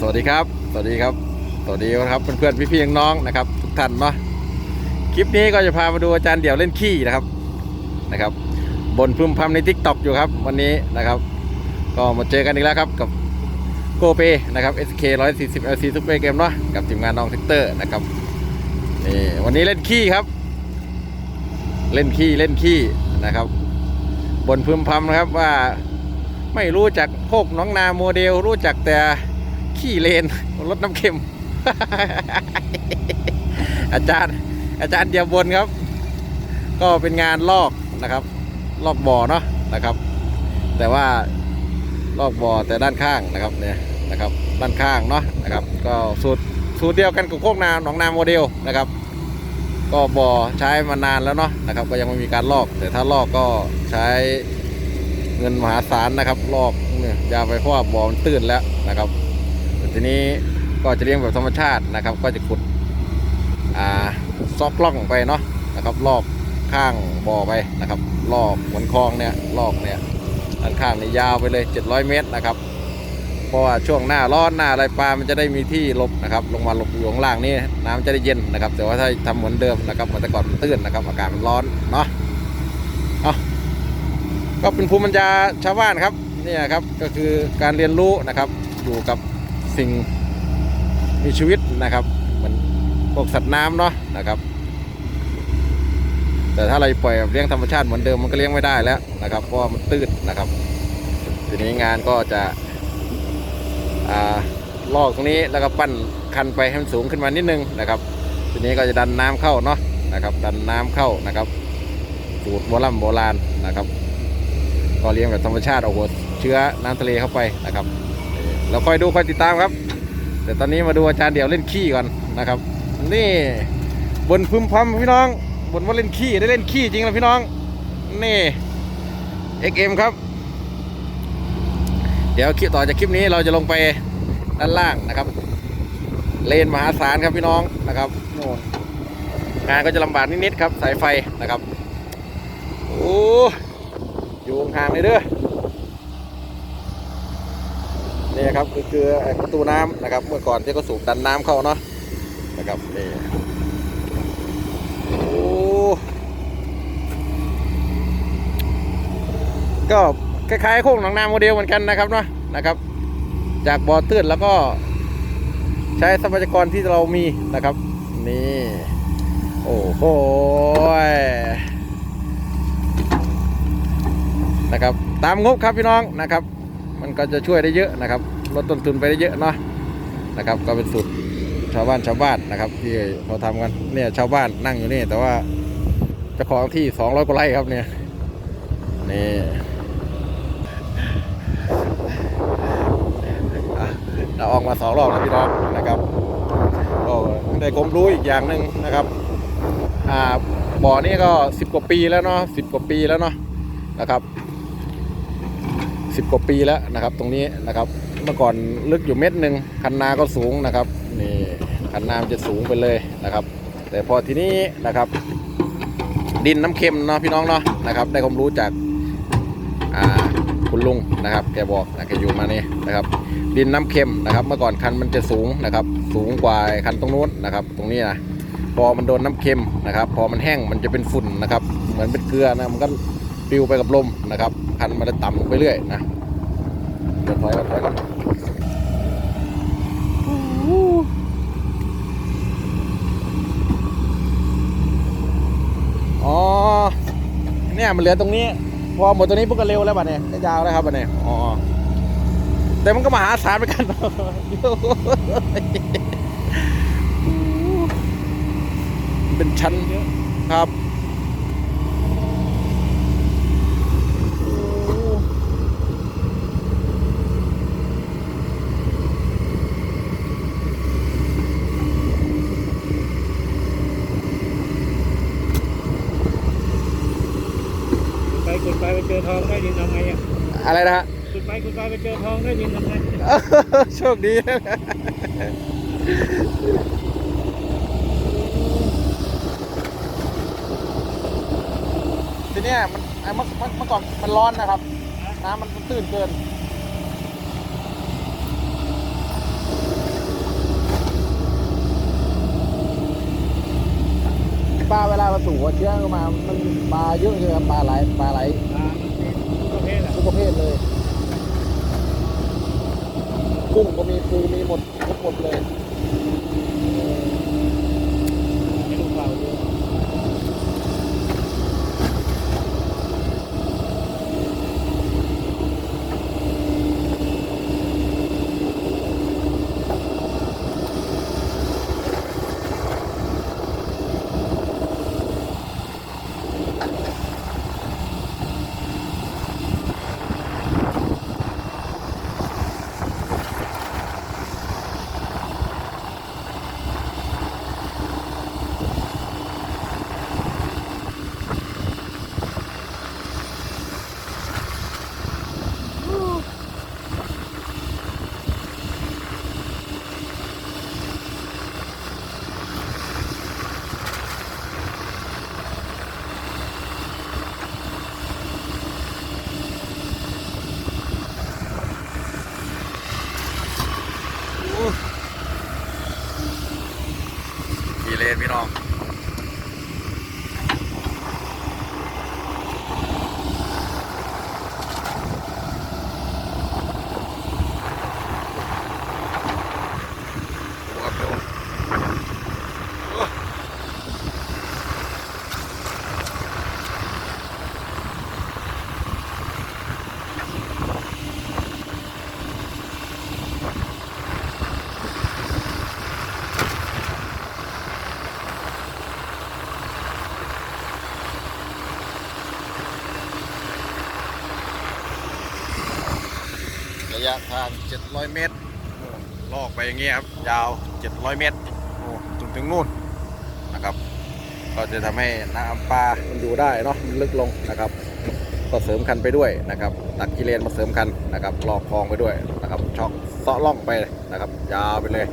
สวัสดีครับ สวัสดีครับ สวัสดีครับเพื่อนๆพี่ๆน้องๆนะครับ ทุกท่านเนาะคลิปนี้ก็จะพามาดูอาจารย์เดี่ยวเล่นขี้นะครับนะครับ บนพึมพำในทิกตอกอยู่ครับวันนี้นะครับ ก็มาเจอกันอีกแล้วครับกับโกเปนะครับ SK 140 LC Super Game เนาะกับทีมงานน้องเทคเตอร์นะครับนี่วันนี้เล่นขี้ครับ เล่นขี้เล่นขี้นะครับ บนพึมพำนะครับว่าไม่รู้จักโคกน้องนาโมเดลรู้จักแต่ ขี้เลนรถน้ำเค็ม อาจารย์ อาจารย์เดียวบนครับ ก็เป็นงานลอกนะครับ ลอกบ่อเนาะนะครับ แต่ว่าลอกบ่อแต่ด้านข้างนะครับเนี่ยนะครับ ด้านข้างเนาะนะครับ ก็สูตรสูตรเดียวกันกับโคกนาหนองนาโมเดลนะครับ ก็บ่อใช้มานานแล้วเนาะนะครับ ก็ยังไม่มีการลอก แต่ถ้าลอกก็ใช้เงินมหาศาลนะครับ ลอกเนี่ยยาไปเพราะว่าบ่อมันตื้นแล้วนะครับ ทีนี้ก็จะเลี้ยงแบบธรรมชาตินะครับ ก็จะขุดอ่าซอกล่องไปเนาะนะครับลอกข้างบ่อไปนะครับลอกเหมือนคลองเนี่ยลอกเนี่ยด้านข้างนี่ยาวไปเลย 700 เมตรนะครับเพราะว่าช่วงหน้าร้อนหน้าอะไรปลา มันจะได้มีที่หลบนะครับ ลงมาหลบอยู่ข้างล่างนี่น้ำจะได้เย็นนะครับ แต่ว่าถ้าทำเหมือนเดิมนะครับเหมือนแต่ก่อนมันตื้นนะครับ อากาศมันร้อนเนาะเอาก็เป็นภูมิปัญญาชาวบ้านครับเนี่ยครับก็คือการเรียนรู้นะครับอยู่กับ สิ่งมีชีวิตนะครับมือนพวกสัตว์น้ำเนาะนะครับ แต่ถ้าเราปล่อยเลี้ยงธรรมชาติเหมือนเดิมมันก็เลี้ยงไม่ได้แล้วนะครับเพราะมันตื้นนะครับ ทีนี้งานก็จะอลอกตรงนี้แล้วก็ปั้นคันไปให้มันสูงขึ้นมานิดนึงนะครับ ทีนี้ก็จะดันน้ำเข้าเนาะนะครับ ดันน้ำเข้านะครับ สูตรโบราณโบราณนะครับ ก็เลี้ยงแบบธรรมชาติเอาหัวเชื้อน้ำทะเลเข้าไปนะครับ เราคอยดูคอยติดตามครับ แต่ตอนนี้มาดูอาจารย์เดี่ยวเล่นขี้ก่อนนะครับ นี่บนพึมพำพี่น้องบนว่าเล่นขี้ได้เล่นขี้จริงนะพี่น้อง นี่ XM ครับ เดี๋ยวคลิปต่อจากคลิปนี้เราจะลงไปด้านล่างนะครับ เลนมหาศาลครับพี่น้องนะครับโน่นงานก็จะลำบากนิดๆครับ สายไฟนะครับ โอ้อยู่ห่างเลยเด้อ นี่ครับคือคือประตูน้ำนะครับ เมื่อก่อนที่เขาสูบดันน้ำเข้าเนาะนะครับนี่โอ้ก็คล้ายๆโค้งหนองนาโมเดลเหมือนกันนะครับเนาะนะครับ จากบ่อตื้นแล้วก็ใช้ทรัพยากรที่เรามีนะครับ นี่ โอ้โหนะครับ ตามงบครับพี่น้องนะครับ มันก็จะช่วยได้เยอะนะครับลดต้นทุนไปได้เยอะเนาะนะครับ ก็เป็นสูตรชาวบ้านชาวบ้านนะครับ ที่เขาทำกันเนี่ยชาวบ้านนั่งอยู่นี่ แต่ว่าเจ้าของที่200กว่าไร่ครับเนี่ยนี่เราออกมาสองรอบแล้วพี่น้องนะครับก็ได้ความรู้อีกอย่างหนึ่งนะครับอ่าบ่อนี้ก็10กว่าปีแล้วเนาะ10กว่าปีแล้วเนาะนะครับ สิบกว่าปีแล้วนะครับ ตรงนี้นะครับ เมื่อก่อนลึกอยู่เม็ดหนึ่งคันนาก็สูงนะครับนี่คันนามจะสูงไปเลยนะครับ แต่พอทีนี้นะครับ ดินน้ำเค็มเนาะพี่น้องเนาะนะครับ ได้ความรู้จากคุณลุงนะครับ แกบอกนะแกอยู่มานี่นะครับ ดินน้ำเค็มนะครับ เมื่อก่อนคันมันจะสูงนะครับ สูงกว่าคันตรงนู้นนะครับ ตรงนี้นะพอมันโดนน้ำเค็มนะครับ พอมันแห้งมันจะเป็นฝุ่นนะครับ เหมือนเป็นเกลือนะมันก็ ปลิวไปกับลมนะครับพันมันจะต่ำลงไปเรื่อยนะเดี๋ยวถอยก่อนถอยก่อนอ๋อ เนี่ยมันเหลือตรงนี้ พอหมดตรงนี้พวกก็เร็วแล้วบัดเนี่ยจะยาวแล้วครับบัดเนี่ยอ๋อ แต่มันก็มาหาศาลเหมือนกันเป็นชั้นครับ อะไรนะฮะขุดไปขุดไปไปเจอทองได้วยินทำไงโชคดีนะทีเนี้ยมันเมื่อเมื่อก่อนมันร้อนนะครับ น้ำมันตื้นเกินปลาเวลามาสู่เชื่อมา มันปลาเยอะเลยครับปลาไหลปลาไหล ทุกประเภทเภทเลยกุ้งก็มีปูมีหมดครบหมดเลย ยะทาง 700 เมตรลอกไปอย่างเงี้ยครับ ยาว 700 เมตรโอ้จนถึงนู่นนะครับ ก็จะทำให้น้ำปลามันอยู่ได้เนาะมันลึกลงนะครับ ก็เสริมคันไปด้วยนะครับตัดกิเลนมาเสริมคันนะครับลอกคลองไปด้วยนะครับช่องเซาะล่องไปนะครับ ยาวไปเลย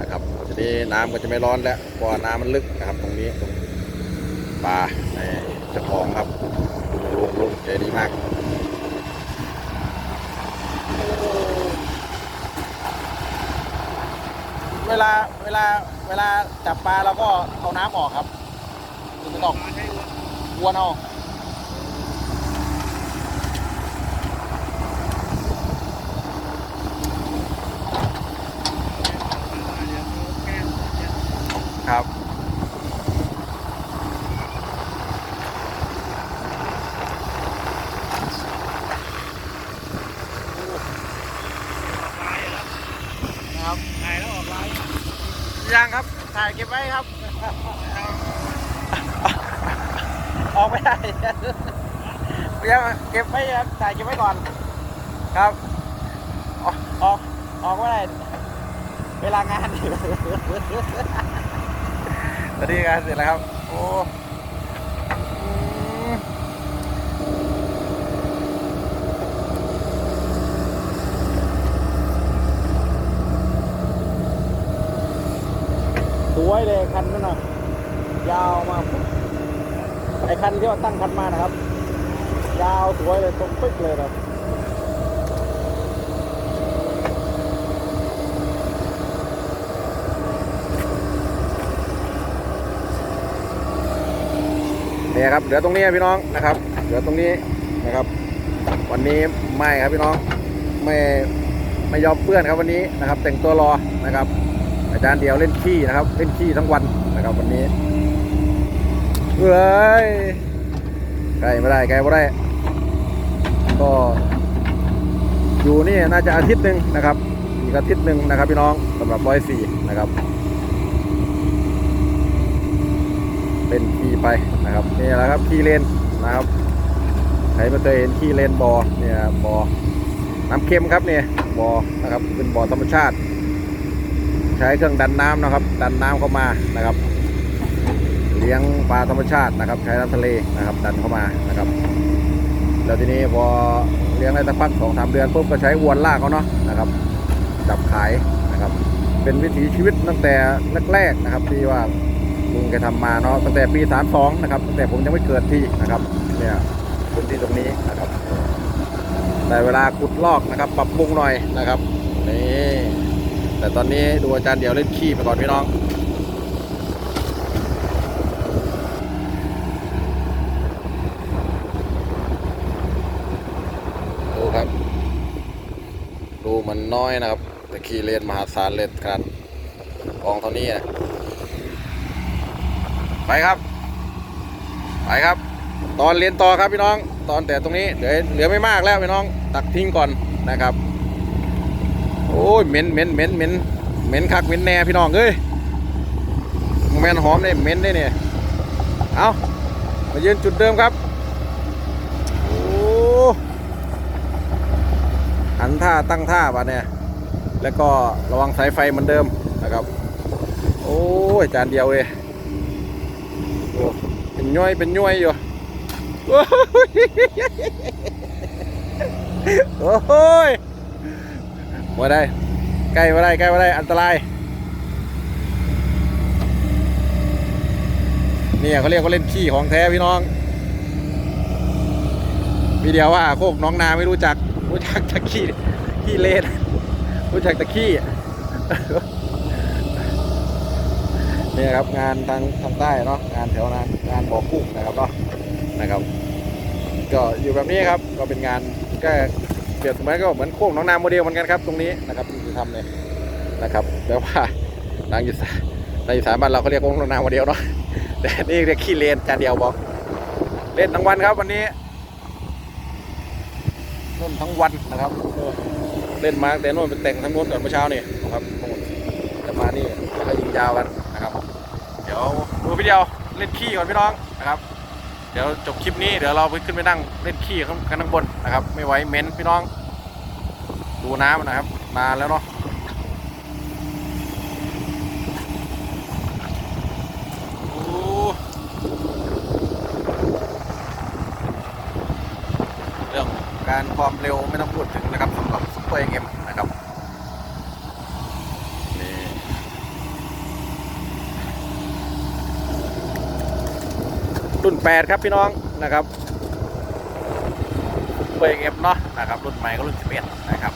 นะครับทีนี้น้ำก็จะไม่ร้อนแล้วเพราะน้ำมันลึกนะครับ ตรงนี้ตรงปลาในเจ้าของครับลุงลุงใจดีมาก เวลาเวลาเวลาจับปลาเราก็เอาน้ำออกครับไม่ต้องมาให้ดูวนเอา เดี๋ยวเขาแก้มจะ ครับ ลายเหรอ นะครับ ถ่ายแล้วออกลาย ยังครับ ถ่ายเก็บไว้ครับ ออก ไม่ได้ยังเก็บไว้ครับถ่ายเก็บไว้ก่อนครับ ออกออกออกไม่ได้เวลางานอยู่ตอนนี้งานเสร็จแล้วครับ โอ้อืมสวยเลยคันนั้นน่ะยาวมาปุ๊บ ไอ้คันที่ว่าตั้งคันมานะครับ ยาวสวยเลยตรงปึ๊กเลยนะเนี่ยครับเหลือตรงนี้พี่น้องนะครับ เหลือตรงนี้นะครับ วันนี้ไม่ครับพี่น้องไม่ไม่ยอมเปื้อนครับวันนี้นะครับ แต่งตัวรอนะครับ อาจารย์เดียวเล่นขี้นะครับ เล่นขี้ทั้งวันนะครับวันนี้ เฮ้ยไกลไม่ได้ไกลไม่ได้ ก็ อยู่นี่น่าจะอาทิตย์หนึ่งนะครับ อีกอาทิตย์หนึ่งนะครับ พี่น้องสำหรับร้อยสี่นะครับ เป็นขี่ไปนะครับนี่แหละครับขี่เลนนะครับใครม่เคยเห็นขี่เลนบอ่อเนี่ยบอ่อน้ำเค็มครับเนี่ยบอ่อนะครับเป็นบ่อธรรมชาติ ใช้เครื่องดันน้ำนะครับ ดันน้ำเข้ามานะครับ เลี้ยงปลาธรรมชาตินะครับ ใช้น้ำทะเลนะครับ ดันเข้ามานะครับ แล้วทีนี้พอเลี้ยงได้สักพักสองสามเดือนปุ๊บก็ใช้อวนลากเขาเนาะนะครับ จับขายนะครับ เป็นวิถีชีวิตตั้งแต่แรกๆนะครับที่ว่าลุงแกทำมาเนาะตั้งแต่ปี 32 นะครับตั้งแต่ผมยังไม่เกิดที่นะครับเนี่ยพื้นที่ตรงนี้นะครับแต่เวลาขุดลอกนะครับ ปรับปรุงหน่อยนะครับนี่แต่ตอนนี้ดูอาจารย์เดี๋ยวเล่นขี้ไปก่อนพี่น้อง เห มือนน้อยนะครับ แต่ขี่เลนมหาศาลเลนขนาดกองเท่านี้นะไปครับ ไปครับ ตอนเรียนต่อครับพี่น้อง ตอนแต่ตรงนี้เหลือเหลือไม่มากแล้วพี่น้อง ตักทิ้งก่อนนะครับ โอ้ยเหม็นเหม็นเหม็นเหม็นเหม็นคักเหม็นแน่พี่น้องเอ้ยแมนหอมเนี่ยเหม็นได้เนี่ย เอามายืนจุดเดิมครับ โอ้ หันท่าตั้งท่าบาเนี่ยแล้วก็ระวังสายไฟเหมือนเดิมนะครับ โอ้ยจานเดียวเองโอ้เป็นย่อยเป็นย่อยอยู่โอ้ยมาได้ใกล้มาได้ใกล้มาได้อันตรายเนี่ยเขาเรียกว่าเล่นขี้ของแท้พี่น้องพี่เดียวว่าโคกน้องนาไม่รู้จัก รู้จักต่ขี้ขี้เลนรู้จักต่ขี้เนี่ยครับงานทางทางใต้เนาะงานแถวนั้นงานบ่อกุ้งนะครับเนาะนะครับ ก็อยู่แบบนี้ครับก็เป็นงานก็เปรียบเสมือนก็เหมือนโค้งน้องนาโมเดลเหมือนกันครับ ตรงนี้นะครับที่ทำเนี่ยนะครับแต่ว่าทางอีสานทางอีสานบ้านเราเขาเรียกโค้งน้องนาโมเดลเนาะแต่นี่เรียกขี้เลนจานเดียวบอกเล่นทั้งวันครับวันนี้ น่นทั้งวันนะครับเล่นมาแต่น่นไปแต่งทั้งน่นก่อนเมื่อเช้านี่นะครับจะมานี่ก็ยิงยาวกันนะครับ เดี๋ยวดูพี่เดียวเล่นขี้ก่อนพี่น้องนะครับ เดี๋ยวจบคลิปนี้เดี๋ยวเราไปขึ้นไปนั่งเล่นขี้ข้างกันข้างบนนะครับ ไม่ไหวเม้นพี่น้อง ดูน้ำนะครับนานแล้วเนาะโอ้เรื่อง การความเร็วไม่ต้องพูดถึงนะครับสำหรับซุปเปอร์เอ็มนะครับนี่รุ่น 8 ครับพี่น้องนะครับเบรกเอฟเนาะนะครับรุ่นใหม่ก็รุ่น 11 นะครับ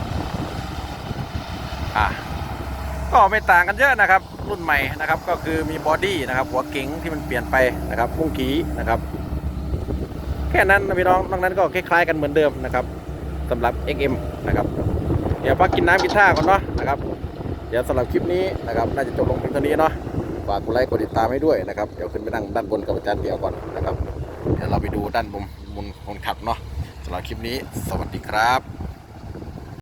อะก็ไม่ต่างกันเยอะนะครับ รุ่นใหม่นะครับก็คือมีบอดี้นะครับหัวเก๋งที่มันเปลี่ยนไปนะครับพุ่งกีนะครับ ค่นั้นนะพี่น้องนอกนั้นก็คล้ายๆกันเหมือนเดิมนะครับสำหรับ XM นะครับเดี๋ยวพักกินน้ำกินท่าก่อนเนาะนะครับเดี๋ยวสำหรับคลิปนี้นะครับน่าจะจบลงเพียงเท่านี้เนาะฝากกดไลค์กดติดตามให้ด้วยนะครับเดี๋ยวขึ้นไปนั่งด้านบนกับอาจารย์เดียวก่อนนะครับเดี๋ยวเราไปดูด้านบนบนคนขับเนาะสำหรับคลิปนี้ สวัสดีครับ